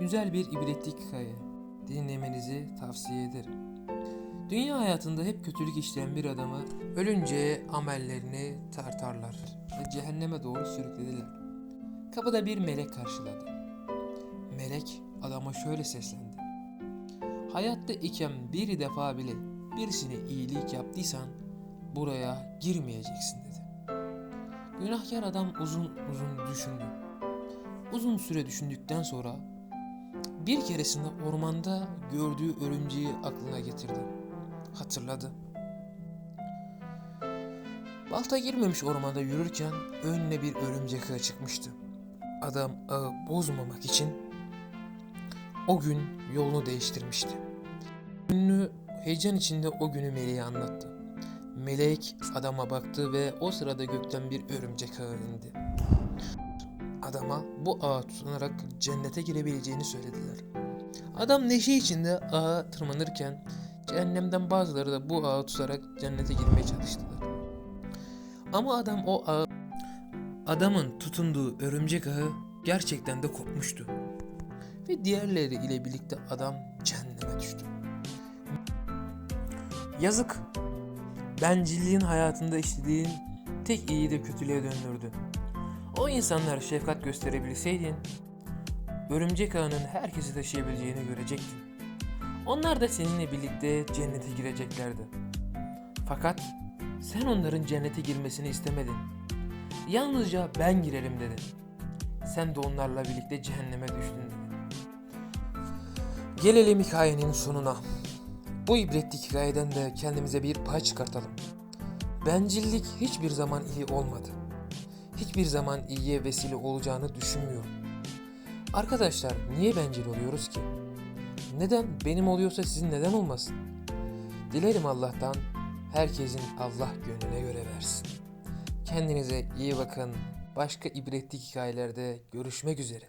Güzel bir ibretlik hikaye. Dinlemenizi tavsiye ederim. Dünya hayatında hep kötülük işleyen bir adamı ölünce amellerini tartarlar ve cehenneme doğru sürüklediler. Kapıda bir melek karşıladı. Melek adama şöyle seslendi. Hayatta iken bir defa bile birisine iyilik yaptıysan buraya girmeyeceksin dedi. Günahkar adam uzun uzun düşündü. Uzun süre düşündükten sonra bir keresinde ormanda gördüğü örümceği aklına getirdi. Hatırladı. Balta girmemiş ormanda yürürken önüne bir örümcek ağı çıkmıştı. Adam ağı bozmamak için o gün yolunu değiştirmişti. Ünlü heyecan içinde o günü meleğe anlattı. Melek adama baktı ve o sırada gökten bir örümcek ağı indi. Adama bu ağa tutunarak cennete girebileceğini söylediler. Adam neşe içinde ağa tırmanırken cehennemden bazıları da bu ağı tutarak cennete girmeye çalıştılar. Ama adam o ağı adamın tutunduğu örümcek ağı gerçekten de kopmuştu. Ve diğerleri ile birlikte adam cehenneme düştü. Yazık. Bencilliğin hayatında işlediğin tek iyiyi de kötülüğe döndürdü. O insanlara şefkat gösterebilseydin, örümcek ağının herkesi taşıyabileceğini görecektin. Onlar da seninle birlikte cennete gireceklerdi. Fakat sen onların cennete girmesini istemedin. Yalnızca ben girerim dedin. Sen de onlarla birlikte cehenneme düştün dedin. Gelelim hikayenin sonuna. Bu ibretlik hikayeden de kendimize bir pay çıkartalım. Bencillik hiçbir zaman iyi olmadı. Hiçbir zaman iyiye vesile olacağını düşünmüyorum. Arkadaşlar niye bencil oluyoruz ki? Neden? Benim oluyorsa sizin neden olmasın? Dilerim Allah'tan herkesin Allah gönlüne göre versin. Kendinize iyi bakın. Başka ibretlik hikayelerde görüşmek üzere.